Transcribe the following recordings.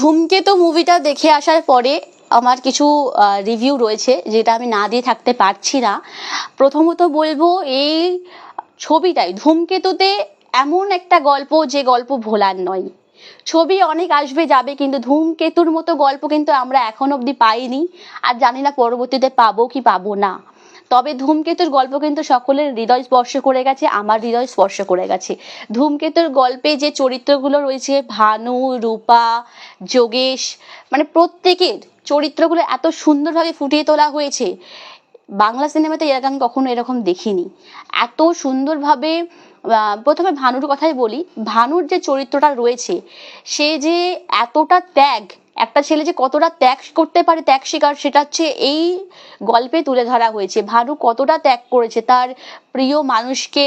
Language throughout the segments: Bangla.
ধূমকেতু মুভিটা দেখে আসার পরে আমার কিছু রিভিউ রয়েছে যেটা আমি না দিয়ে থাকতে পারছি না। প্রথমত বলব এই ছবিটাই, ধূমকেতুতে এমন একটা গল্প যে গল্প ভোলার নয়। ছবি অনেক আসবে, যাবে, কিন্তু ধূমকেতুর মতো গল্প কিন্তু আমরা এখন অবধি পাইনি। আর জানি না পরবর্তীতে পাবো কি পাবো না। তবে ধূমকেতুর গল্প কিন্তু সকলের হৃদয় স্পর্শ করে গেছে, আমার হৃদয় স্পর্শ করে গেছে। ধূমকেতুর গল্পে যে চরিত্রগুলো রয়েছে, ভানু, রূপা, যোগেশ মানে প্রত্যেকের চরিত্রগুলো এত সুন্দরভাবে ফুটিয়ে তোলা হয়েছে, বাংলা সিনেমাতে এর আমি কখনো এরকম দেখিনি। এত সুন্দরভাবে প্রথমে ভানুর কথাই বলি, ভানুর যে চরিত্রটা রয়েছে, সে যে এতটা ত্যাগ একটা ছেলে যে কতটা ত্যাগ করতে পারে, ত্যাগ শিকার সেটা হচ্ছে এই গল্পে তুলে ধরা হয়েছে। ভানু কতটা ত্যাগ করেছে, তার প্রিয় মানুষকে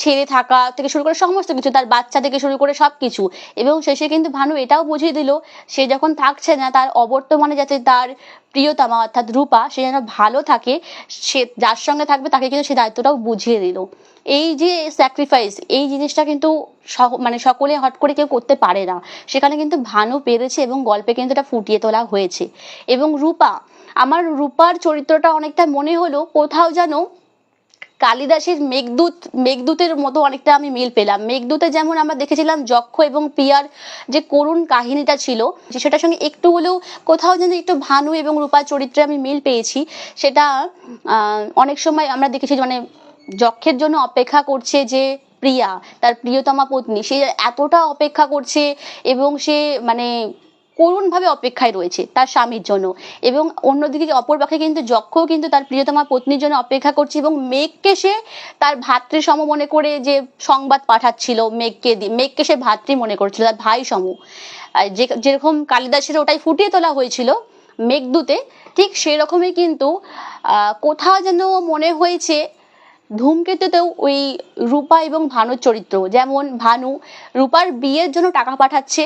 ছেড়ে থাকা থেকে শুরু করে সমস্ত কিছু, তার বাচ্চা থেকে শুরু করে সব কিছু এবং শেষে কিন্তু ভানু এটাও বুঝিয়ে দিল, সে যখন থাকছে না, তার অবর্তমানে যাতে তার প্রিয়তমা অর্থাৎ রূপা, সে যেন ভালো থাকে, সে যার সঙ্গে থাকবে, তাকে কিন্তু সে দায়িত্বটাও বুঝিয়ে দিল। এই যে স্যাক্রিফাইস এই জিনিসটা কিন্তু মানে সকলে হট করে কেউ করতে পারে না। সেখানে কিন্তু ভানু পেরেছে এবং গল্পে কিন্তু এটা ফুটিয়ে তোলা হয়েছে। এবং রূপা, আমার রূপার চরিত্রটা অনেকটা মনে হলো, কোথাও যেন কালিদাসের মেঘদূত, মেঘদূতের মতো অনেকটা আমি মিল পেলাম। মেঘদূতে যেমন আমরা দেখেছিলাম যক্ষ এবং প্রিয়ার যে করুণ কাহিনীটা ছিল যে সেটার সঙ্গে একটু হলেও কোথাও যেন একটু ভানু এবং রূপার চরিত্রে আমি মিল পেয়েছি। সেটা অনেক সময় আমরা দেখেছি মানে যক্ষের জন্য অপেক্ষা করছে যে প্রিয়া, তার প্রিয়তমা পত্নী, সে এতটা অপেক্ষা করছে এবং সে মানে করুণভাবে অপেক্ষায় রয়েছে তার স্বামীর জন্য। এবং অন্যদিকে অপর পক্ষে কিন্তু যক্ষও কিন্তু তার প্রিয়তমা পত্নীর জন্য অপেক্ষা করছে এবং মেঘকে সে তার ভাতৃ সম মনে করে যে সংবাদ পাঠাচ্ছিল, মেঘকে মেঘকে সে ভাতৃ মনে করছিল, তার ভাই সম। যে যেরকম কালিদাসের ওটাই ফুটিয়ে তোলা হয়েছিল মেঘদূতে, ঠিক সেরকমই কিন্তু কোথাও যেন মনে হয়েছে ধূমকেতুতেও ওই রূপা এবং ভানুর চরিত্র। যেমন ভানু রূপার বিয়ের জন্য টাকা পাঠাচ্ছে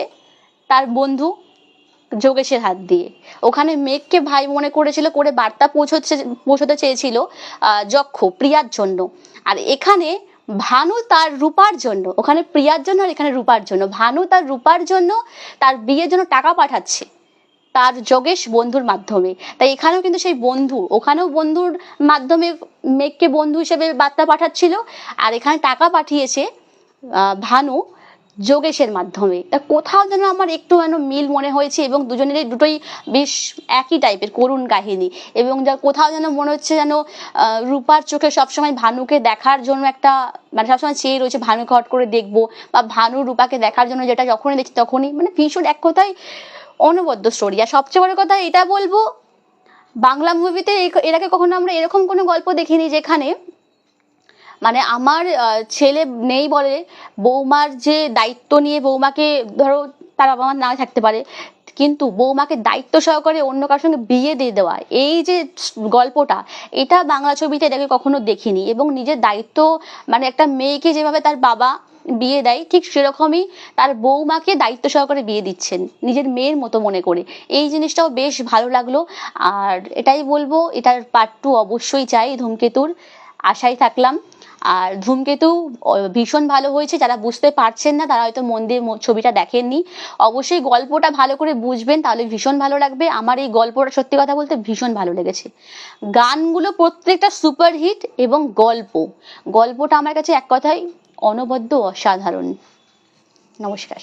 তার বন্ধু যোগেশের হাত দিয়ে। ওখানে মেঘকে ভাই মনে করেছিল, করে বার্তা পৌঁছচ্ছে পৌঁছতে চেয়েছিল যক্ষ, প্রিয়ার জন্য। আর এখানে ভানু তার রূপার জন্য, ওখানে প্রিয়ার জন্য আর এখানে রূপার জন্য। ভানু তার রূপার জন্য তার বিয়ের জন্য টাকা পাঠাচ্ছে তার যোগেশ বন্ধুর মাধ্যমে। তাই এখানেও কিন্তু সেই বন্ধু, ওখানেও বন্ধুর মাধ্যমে মেঘকে বন্ধু হিসেবে বার্তা পাঠাচ্ছিল। আর এখানে টাকা পাঠিয়েছে ভানু যোগেশের মাধ্যমে। তা কোথাও যেন আমার একটু যেন মিল মনে হয়েছে এবং দুজনেরই দুটোই বেশ একই টাইপের করুণ কাহিনী এবং যা কোথাও যেন মনে হচ্ছে যেন রূপার চোখে সবসময় ভানুকে দেখার জন্য একটা মানে সবসময় চেয়ে রয়েছে ভানুকে হট করে দেখব বা ভানু রূপাকে দেখার জন্য যেটা যখনই দেখছি তখনই মানে ভীষণ এক কথায় অনবদ্য স্টোরি আর সবচেয়ে বড় কথা এটা বলব, বাংলা মুভিতে এর আগে কখনো আমরা এরকম কোনো গল্প দেখিনি যেখানে মানে আমার ছেলে নেই বলে বৌমার যে দায়িত্ব নিয়ে বৌমাকে ধরো তার বাবা মার না থাকতে পারে, কিন্তু বৌমাকে দায়িত্ব সহকারে অন্য কারোর সঙ্গে বিয়ে দিয়ে দেওয়া, এই যে গল্পটা, এটা বাংলা ছবিতে এটাকে কখনো দেখিনি এবং নিজের দায়িত্ব মানে একটা মেয়েকে যেভাবে তার বাবা বিয়ে দেয়, ঠিক সেরকমই তার বৌমাকে দায়িত্ব সহকারে বিয়ে দিচ্ছেন নিজের মেয়ের মতো মনে করে। এই জিনিসটাও বেশ ভালো লাগল। আর এটাই বলব, এটার পার্ট টু অবশ্যই চাই ধূমকেতুর। আশায় থাকলাম। আর ধূমকেতু ভীষণ ভালো হয়েছে। যারা বুঝতে পারছেন না, তারা হয়তো মন দিয়ে ছবিটা দেখেননি। অবশ্যই গল্পটা ভালো করে বুঝবেন, তাহলে ভীষণ ভালো লাগবে। আমার এই গল্পটা সত্যি কথা বলতে ভীষণ ভালো লেগেছে। গানগুলো প্রত্যেকটা সুপারহিট এবং গল্প। গল্পটা আমার কাছে এক কথায় অনবদ্য অসাধারণ। নমস্কার।